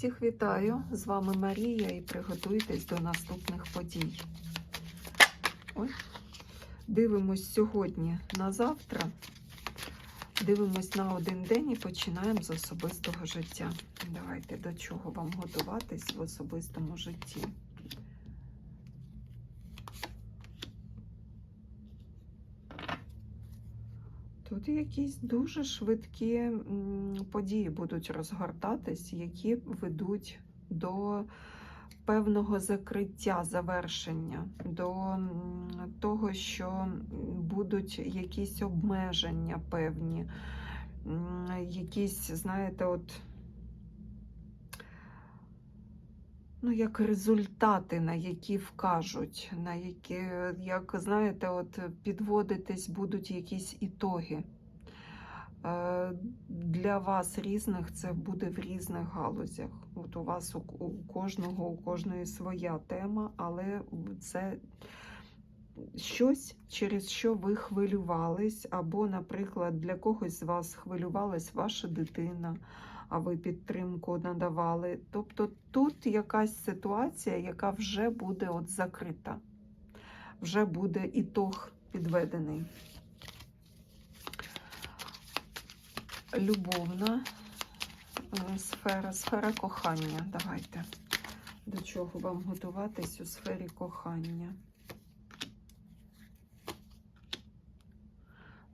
Всіх вітаю! З вами Марія і приготуйтесь до наступних подій. Ой. Дивимось сьогодні на завтра. Дивимось на один день і починаємо з особистого життя. Давайте до чого вам готуватись в особистому житті. Тут якісь дуже швидкі події будуть розгортатись, які ведуть до певного закриття, завершення, до того, що будуть якісь обмеження певні, якісь, знаєте, от. Ну, як результати, на які вкажуть, на які, як знаєте, от підводитись будуть якісь ітоги. Е, Для вас різних це буде в різних галузях. От у вас у, кожного, у кожної своя тема, але це щось, через що ви хвилювались, або, наприклад, для когось з вас хвилювалась ваша дитина а ви підтримку надавали. Тобто тут якась ситуація, яка вже буде от закрита, вже буде ітог підведений. Любовна е, сфера, сфера кохання. Давайте. До чого вам готуватись у сфері кохання?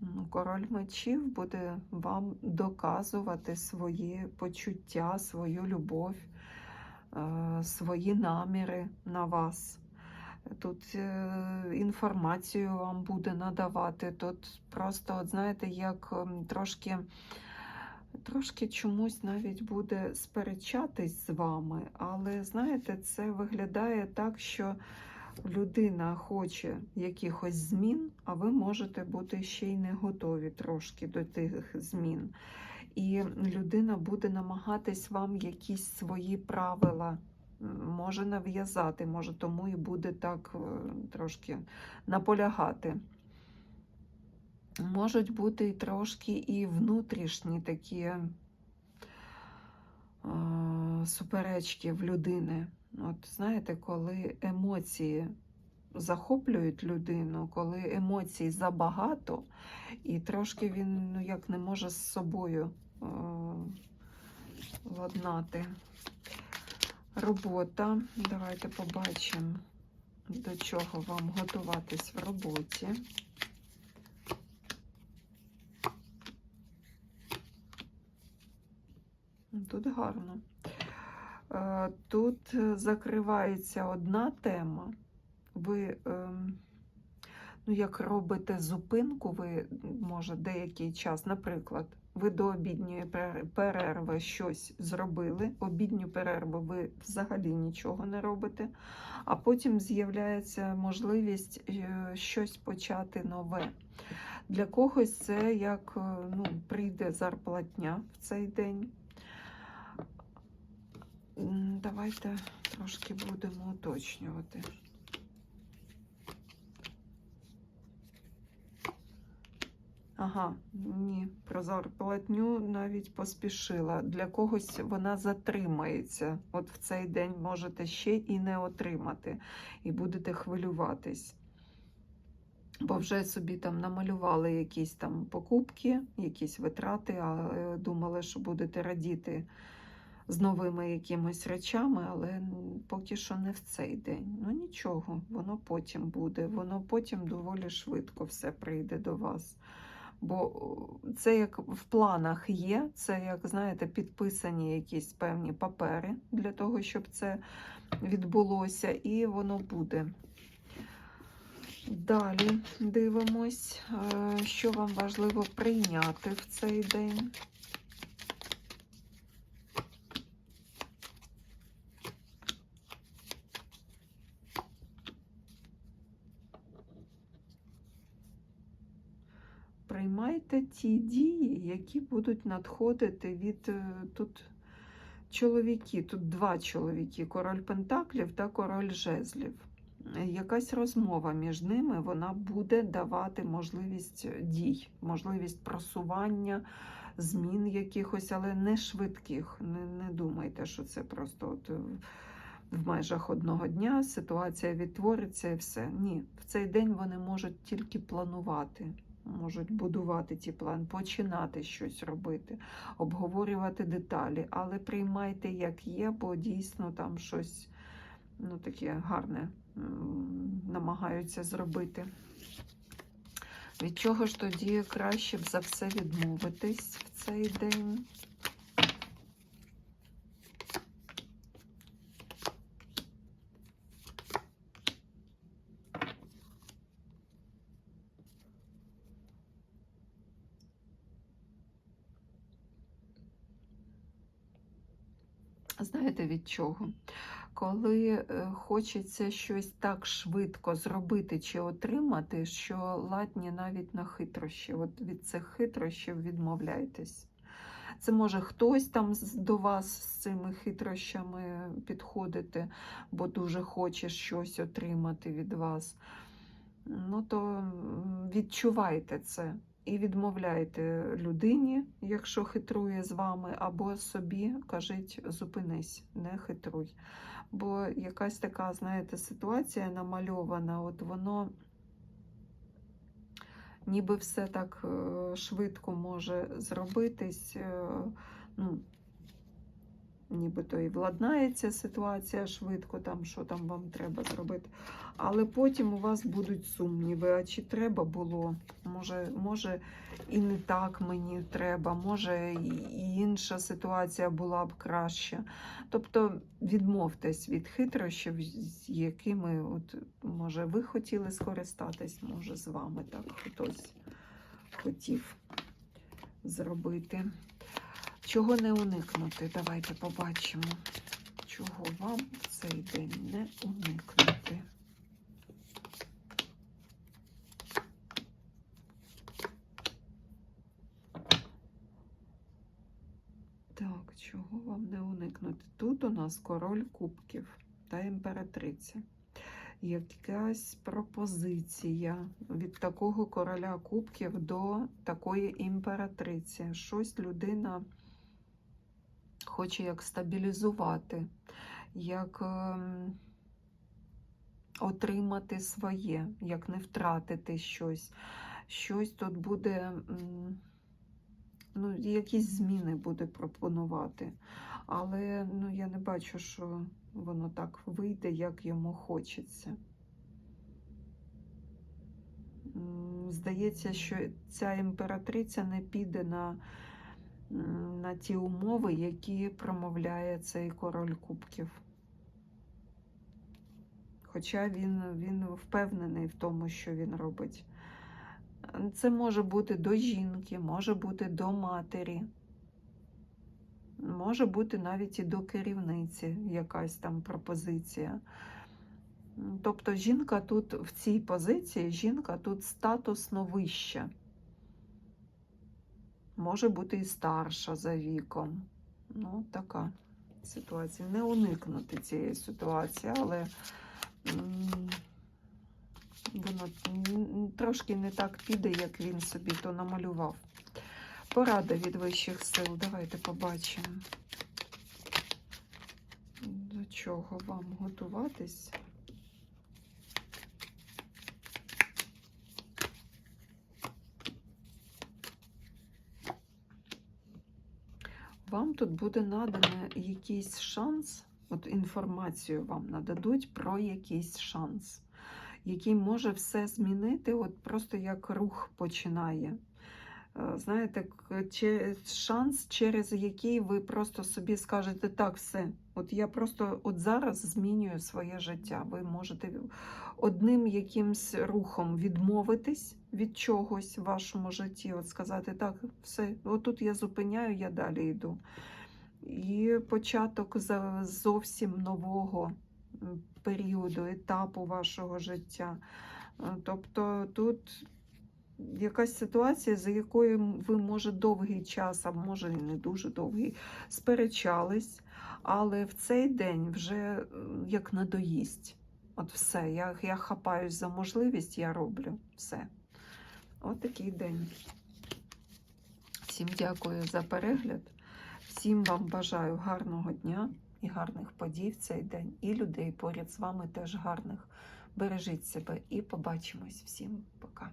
Ну, Король мечів буде вам доказувати свої почуття, свою любов, е, свої наміри на вас. Тут е, інформацію вам буде надавати. Тут просто, от знаєте, як ем, трошки, трошки чомусь навіть буде сперечатись з вами, але знаєте, це виглядає так, що людина хоче якихось змін, а ви можете бути ще й не готові трошки до тих змін. І людина буде намагатись вам якісь свої правила. Може нав'язати, може, тому і буде так е, трошки наполягати. Можуть бути і трошки і внутрішні такі е, суперечки в людини. От знаєте, коли емоції захоплюють людину, коли емоцій забагато, і трошки він ну, як не може з собою е- ладнати. Робота. Давайте побачимо, до чого вам готуватись в роботі. Тут гарно. Е, Тут закривається одна тема. Ви, ем, ну, як робите зупинку, ви, може, деякий час, наприклад, ви до обідньої перерви щось зробили, обідню перерву ви взагалі нічого не робите, а потім з'являється можливість е, щось почати нове. Для когось це як е, ну, прийде зарплатня в цей день. Давайте трошки будемо уточнювати. Ага, ні, про зарплатню навіть поспішила. Для когось вона затримається. От в цей день можете ще і не отримати, і будете хвилюватись. Бо вже собі там намалювали якісь там покупки, якісь витрати, а е, думали, що будете радіти з новими якимись речами, але поки що не в цей день. Ну нічого, воно потім буде, воно потім доволі швидко все прийде до вас. Бо це як в планах є, це, як знаєте, підписані якісь певні папери для того, щоб це відбулося, і воно буде. Далі дивимось, е, що вам важливо прийняти в цей день. Приймайте ті дії, які будуть надходити від е, тут чоловіки, тут два чоловіки: король Пентаклів та король жезлів. Якась розмова між ними вона буде давати можливість дій, можливість просування, змін якихось, але не швидких. Не, не думайте, що це просто от е, в межах одного дня ситуація відтвориться і все. Ні, в цей день вони можуть тільки планувати, можуть будувати ті план, починати щось робити, обговорювати деталі, але приймайте як є, бо дійсно там щось ну, таке гарне намагаються зробити. Від чого ж тоді краще б за все відмовитись в цей день? Знаєте від чого? Коли е, хочеться щось так швидко зробити чи отримати, що ладні навіть на хитрощі. От від цих хитрощів відмовляйтесь. Це може хтось там до вас з цими хитрощами підходити, бо дуже хоче щось отримати від вас. Ну то відчувайте це і відмовляйте людині, якщо хитрує з вами, або собі кажіть, зупинись, не хитруй. Бо якась така, знаєте, ситуація намальована, от воно ніби все так е, швидко може зробитись. е, Ну, нібито і владнається ситуація швидко, там, що там вам треба зробити. Але потім у вас будуть сумніви, а чи треба було? Може, може і не так мені треба, може і інша ситуація була б краща. Тобто відмовтесь від хитрощів, з якими от, може ви хотіли скористатись, може з вами так хтось хотів зробити. Чого не уникнути? Давайте побачимо, чого вам в цей день не уникнути. Так, чого вам не уникнути? Тут у нас король кубків та імператриця. Якась пропозиція від такого короля кубків до такої імператриці. Щось людина хоче як стабілізувати, як ем, отримати своє, як не втратити щось. Щось тут буде, ну, якісь зміни буде пропонувати. Але ну, я не бачу, що воно так вийде, як йому хочеться. Здається, що ця імператриця не піде на, на ті умови, які промовляє цей король кубків. Хоча він, він впевнений в тому, що він робить. Це може бути до жінки, може бути до матері. Може бути навіть і до керівниці якась там пропозиція. Тобто жінка тут в цій позиції, жінка тут статусно вища. Може бути і старша за віком. Ну, така ситуація. Не уникнути цієї ситуації, але воно трошки не так піде, як він собі то намалював. Порада від вищих сил. Давайте побачимо. До чого вам готуватись? Вам тут буде надано якийсь шанс, от інформацію вам нададуть про якийсь шанс, який може все змінити, от просто як рух починає. Е, Знаєте, шанс, через який ви просто собі скажете, так, все, от я просто от зараз змінюю своє життя. Ви можете одним якимсь рухом відмовитись від чогось в вашому житті, от сказати, так, все, отут я зупиняю, я далі йду. І початок зовсім нового періоду, етапу вашого життя. Е, Тобто тут якась ситуація, за якою ви, може, довгий час, а може і не дуже довгий, сперечались, але в цей день вже як надоїсть. От все, я, я хапаюсь за можливість, я роблю все. От такий день. Всім дякую за перегляд. Всім вам бажаю гарного дня і гарних подій в цей день. І людей поряд з вами теж гарних. Бережіть себе і побачимось всім. Пока.